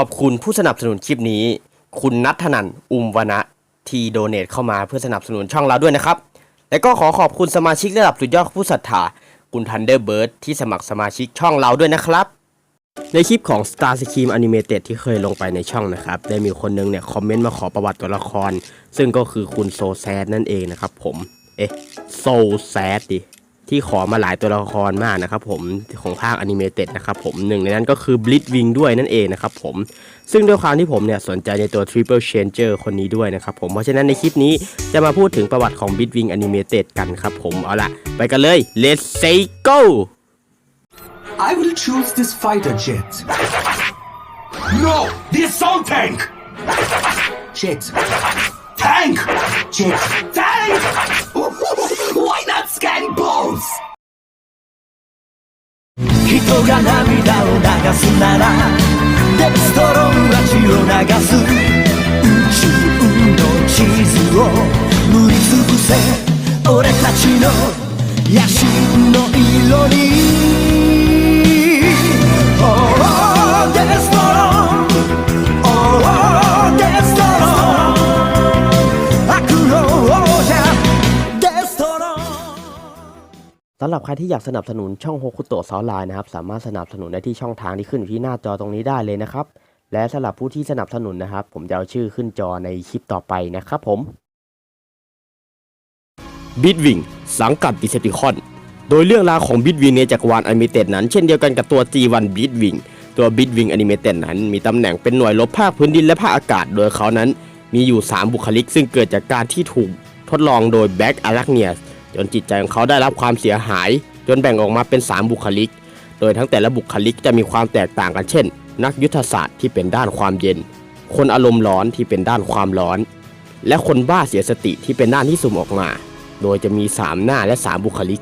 อบคุณผู้สนับสนุนคลิปนี้ คุณนัทธนันอุมวนะที่โดเนทเข้ามาเพื่อสนับสนุนช่องเราด้วยนะครับ และก็ขอขอบคุณสมาชิกระดับสุดยอดผู้ศรัทธา คุณทันเดอร์เบิร์ดที่สมัครสมาชิกช่องเราด้วยนะครับ ในคลิปของ Star Scream Animated ที่เคยลงไปในช่องนะครับ ได้มีคนนึงเนี่ยคอมเมนต์มาขอประวัติตัวละคร ซึ่งก็คือคุณโซแซดนั่นเองนะครับผม เอ๊ะโซแซดดิ ที่ขอมาหลายตัวละครมากนะครับผมของภาคอนิเมเต็ดนะครับผมหนึ่งในนั้นก็คือ b l i t w i n g ด้วยนั่นเองนะครับผมซึ่งด้วยความที่ผมเนี่ยสนใจในตัว Triple Changer คนนี้ด้วยนะครับผมเพราะฉะนั้นในคลิปนี้จะมาพูดถึงประวัติของ b l i t w i n g Animated กันครับผมเอาละไปกันเลย Let's say go I will choose this fighter jet. No! The assault tank! Jet. Tank! Jet. Tank! 人が涙を流すならデストロンは血を流す。宇宙の地図を塗りつぶせ俺たちの野心の色に。 รับใครที่อยากสนับสนุนช่องโฮคุโตะซอไลน์นะครับสามารถสนับสนุนได้ที่ช่องทางที่ขึ้นอยู่ที่หน้าจอตรงนี้ได้เลยนะครับ และสำหรับผู้ที่สนับสนุนนะครับ ผมจะเอาชื่อขึ้นจอในคลิปต่อไปนะครับผมบิดวิงสังกัดดิเซติคอน โดยเรื่องราวของบิดวิงในจักรวาลอนิเมเต็ดนั้นเช่นเดียวกันกับตัว G1 บิดวิงตัวบิดวิงอนิเมเต็ดนั้นมีตำแหน่งเป็นหน่วยลบภาคพื้นดินและภาคอากาศโดยเขานั้น มีอยู่ 3 บุคลิก ซึ่งเกิดจากการที่ถูกทดลองโดยแบ็กอารักเนียส จนจิตใจของเขาได้รับความเสียหาย จนแบ่งออกมาเป็น 3 บุคลิก โดยทั้งแต่ละบุคลิกจะมีความแตกต่างกันเช่น นักยุทธศาสตร์ที่เป็นด้านความเย็น คนอารมณ์ร้อนที่เป็นด้านความร้อน และคนบ้าเสียสติที่เป็นด้านที่สุ่มออกมา โดยจะมี 3 หน้าและ 3 บุคลิก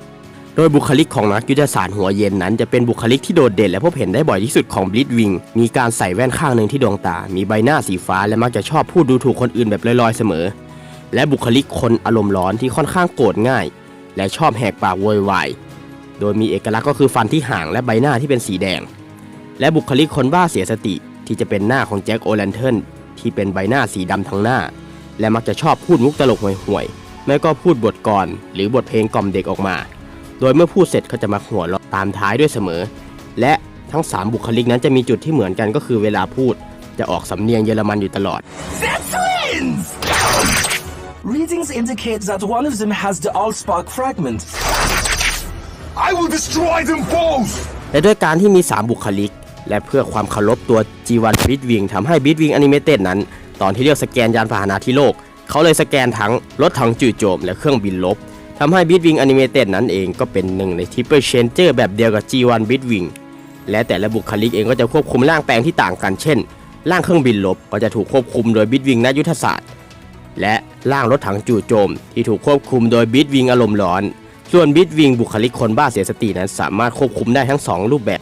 โดยบุคลิกของนักยุทธศาสตร์หัวเย็นนั้นจะเป็นบุคลิกที่โดดเด่นและพบเห็นได้บ่อยที่สุดของบลิดวิงมีการใส่แว่นข้างหนึ่งที่ดวงตา มีใบหน้าสีฟ้าและมักจะชอบพูดดูถูกคนอื่นแบบลอยๆเสมอและบุคลิกคนอารมณ์ร้อนที่ค่อนข้างโกรธง่าย และชอบแหกปากโวยวาย โดยมีเอกลักษณ์ก็คือฟันที่ห่างและใบหน้าที่เป็นสีแดง และบุคลิกคนบ้าเสียสติที่จะเป็นหน้าของแจ็คโอแลนเทิร์นที่เป็นใบหน้าสีดำทั้งหน้า และมักจะชอบพูดมุกตลกห่วยๆไม่ก็พูดบทกลอนหรือบทเพลงกล่อมเด็กออกมา โดยเมื่อพูดเสร็จเขาจะมาหัวเราะตามท้ายด้วยเสมอ และทั้ง 3 บุคลิกนั้นจะมีจุดที่เหมือนกันก็คือเวลาพูดจะออกสำเนียงเยอรมันอยู่ตลอด The twins! Readings indicate that one of them has the Allspark fragment. I will destroy them both! และด้วยการที่มี 3 บุคลิก และเพื่อความเคารพตัว G1 b i t w i n g ทำให้ b i t w i n g Animated นั้น ตอนที่เลือกสแกนยานพาหนะที่โลก เขาเลยสแกนทั้งรถถังจู่โจม และเครื่องบินลบทำให้ b i t w i n g Animated นั้นเองก็เป็นหนึ่งใน Triple Changer แบบเดียวกับ G1 b i t w i n g และแต่ละบุคลิกเองก็จะควบคุมร่างแปลงที่ต่างกันเช่น ร่างเครื่องบินลบก็จะถูกควบคุมโดย b i t w i n g นักยุทธศาสตร์ และร่างรถถังจู่โจม ที่ถูกควบคุมโดย b i t w i n g อารมณ์ร้อน ส่วน b i t w i n g บุคลิกคนบ้าเสียสตินั้นสามารถควบคุมได้ทั้งสองรูปแบบ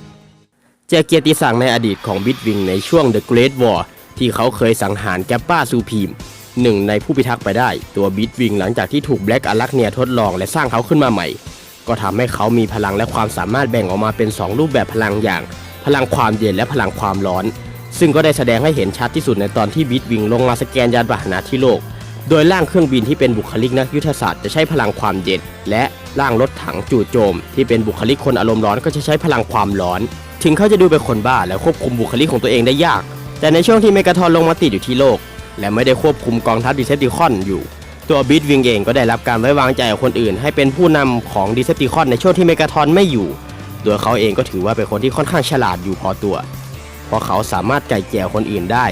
จากเกียรติศักดิ์ในอดีตของบิทวิงในช่วง The Great War ที่เขาเคยสังหารแกปป้าซูพีมหนึ่งในผู้พิทักษ์ไปได้ ตัวบิทวิงหลังจากที่ถูกแบล็กอลักเนียทดลองและสร้างเขาขึ้นมาใหม่ ก็ทำให้เขามีพลังและความสามารถแบ่งออกมาเป็น 2 รูปแบบพลังอย่าง พลังความเย็นและพลังความร้อน ซึ่งก็ได้แสดงให้เห็นชัดที่สุดในตอนที่บิทวิงลงมาสแกนยานพาหนะที่โลก โดยร่างเครื่องบินที่เป็นบุคลิกนักยุทธศาสตร์จะใช้พลังความเย็น และร่างรถถังจู่โจม ที่เป็นบุคลิกคนอารมณ์ร้อนก็จะใช้พลังความร้อน ถึงเขาจะดูเป็นคนบ้าและควบคุมบุคลิกของตัวเองได้ยาก แต่ในช่วงที่เมกาทอนลงมาติดอยู่ที่โลก และไม่ได้ควบคุมกองทัพดิเซติคอนอยู่ ตัวบิทวิงเองก็ได้รับการไว้วางใจจากคนอื่น ให้เป็นผู้นำของดิเซติคอนในช่วงที่เมกาทอนไม่อยู่โดยเขาเองก็ถือว่าเป็นคนที่ค่อนข้างฉลาดอยู่พอตัว เพราะเขาสามารถไก่แก่คนอื่นได้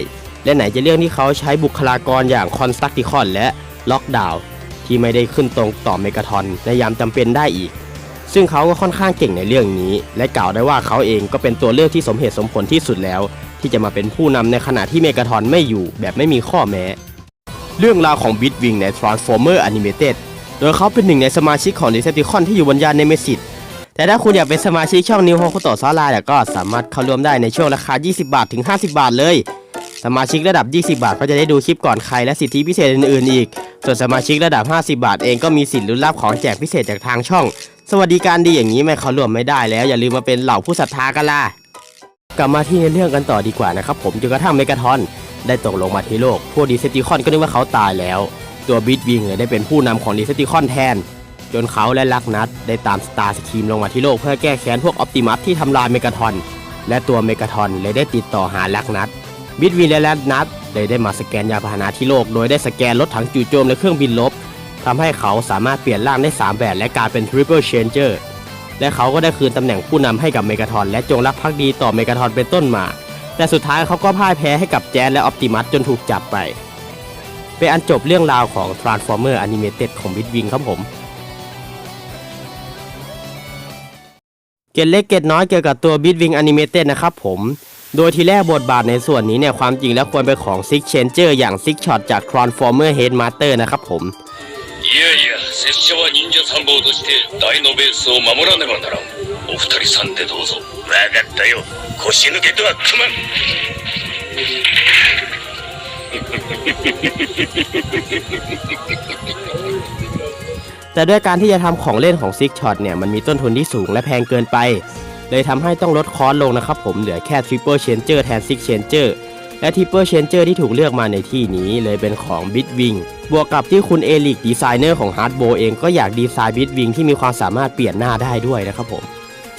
และไหนจะเรื่องที่เขาใช้บุคลากรอย่างคอนสตักติคอนและล็อกดาวน์ที่ไม่ได้ขึ้นตรงต่อเมกาทอนในยามจำเป็นได้อีก ซึ่งเขาก็ค่อนข้างเก่งในเรื่องนี้ และกล่าวได้ว่าเขาเองก็เป็นตัวเลือกที่สมเหตุสมผลที่สุดแล้ว ที่จะมาเป็นผู้นำในขณะที่เมกาทอนไม่อยู่แบบไม่มีข้อแม้ เรื่องราวของบิทวิงใน Transformer Animated โดยเขาเป็นหนึ่งในสมาชิกของ Decepticon ที่อยู่บนยานเนเมซิสแต่ถ้าคุณอยากเป็นสมาชิกช่องนิวโฮคุโตะซอลาก็สามารถเข้าร่วมได้ในช่วงราคา 20 บาทถึง 50 บาทเลย สมาชิกระดับ 20 บาทก็จะได้ดูคลิปก่อนใครและสิทธิพิเศษอื่นๆอีก ส่วนสมาชิกระดับ 50 บาทเองก็มีสิทธิ์ลุ้นรับของแจกพิเศษจากทางช่อง สวัสดิการดีอย่างนี้ไม่เขาร่วมไม่ได้แล้ว อย่าลืมมาเป็นเหล่าผู้ศรัทธากันล่ะกลับมาที่ในเรื่องกันต่อดีกว่านะครับผมจนกระทั่งเมกาทอนได้ตกลงมาที่โลก พวกดีเซติคอนก็นึกว่าเขาตายแล้ว ตัวบิดวิงเลยได้เป็นผู้นำของดีเซติคอนแทน จนเขาและลักนัดได้ตามสตาร์สทีมลงมาที่โลกเพื่อแก้แค้นพวกออปติมัสที่ทำลายเมกาทอน และตัวเมกาทอนเลยได้ติดต่อหาลักนัด บิดวินและแลักนัดเลยได้มาสแกนยานพาหนะที่โลก โดยได้สแกนรถถังจู่โจมและเครื่องบินลบทำให้เขาสามารถเปลี่ยนร่างได้ 3 แบบ และกลายเป็น Triple Changer และเขาก็ได้คืนตำแหน่งผู้นำให้กับเมกาทอนและจงรักภักดีต่อเมกาทอนเป็นต้นมา แต่สุดท้ายเขาก็พ่ายแพ้ให้กับแจ๊สและออปติมัสจนถูกจับไป เป็นอันจบเรื่องราวของ Transformer Animated ของ Bitwing ครับผมเกร็ดเล็กเกร็ดน้อยเกี่ยวกับตัว Bitwing Animated นะครับผม โดยทีแรกบทบาทในส่วนนี้เนี่ย ความจริงแล้วควรเป็นของ Six Changer อย่าง Six Shot จาก Transformer Headmaster นะครับผม いやいや拙者は忍者参謀として大のベースを守らねばならんお二人さんでどうぞ分かったよ腰抜けとは組まん แต่ด้วยการที่จะทำของเล่นของ Six Shot เนี่ย มันมีต้นทุนที่สูงและแพงเกินไป เลยทำให้ต้องลดคอสลงนะครับผมเหลือแค่ Triple Changer แทน Six Changer และ Triple Changer ที่ถูกเลือกมาในที่นี้เลยเป็นของ Bitwing บวกกับที่คุณเอลิกดีไซเนอร์ของ Hardbo เองก็อยากดีไซน์ Bitwing ที่มีความสามารถเปลี่ยนหน้าได้ด้วยนะครับผม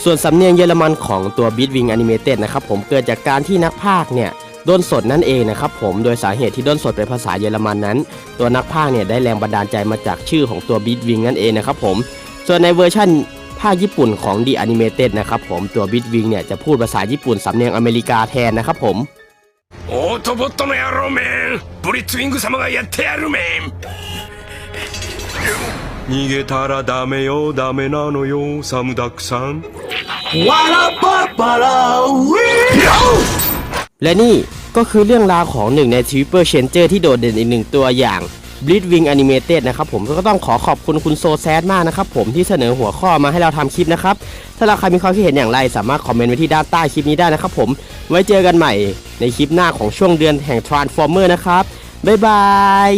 ส่วนสำเนียงเยอรมันของตัว Bitwing Animated นะครับผมเกิดจากการที่นักพากเนี่ยด้นสดนั่นเองนะครับผมโดยสาเหตุที่ด้นสดเป็นภาษาเยอรมันนั้น ตัวนักพากเนี่ยได้แรงบันดาลใจมาจากชื่อของตัว Bitwing นั่นเองนะครับผมส่วนในเวอร์ชั่น ภาคญี่ปุ่นของ The Animated นะครับผมตัว Bitwing เนี่ยจะพูดภาษาญี่ปุ่นสำเนียงอเมริกาแทนนะครับผม オートボットの野郎めんブリッツウィング様がやってやるめん逃げたらダメよダメなのよサムダックさん และนี่ก็คือเรื่องราวของหนึ่งใน Triple Changer ที่โดดเด่นอีกหนึ่งตัวอย่าง Bleedwing Animated นะครับผมก็ต้องขอขอบคุณคุณโซแซดมากนะครับผมที่เสนอหัวข้อมาให้เราทำคลิปนะครับถ้าเราใครมีความคิดเห็นอย่างไร สามารถคอมเมนต์ไว้ที่ด้านใต้คลิปนี้ได้นะครับผมไว้เจอกันใหม่ในคลิปหน้าของช่วงเดือนแห่ง Transformer นะครับบ๊ายบาย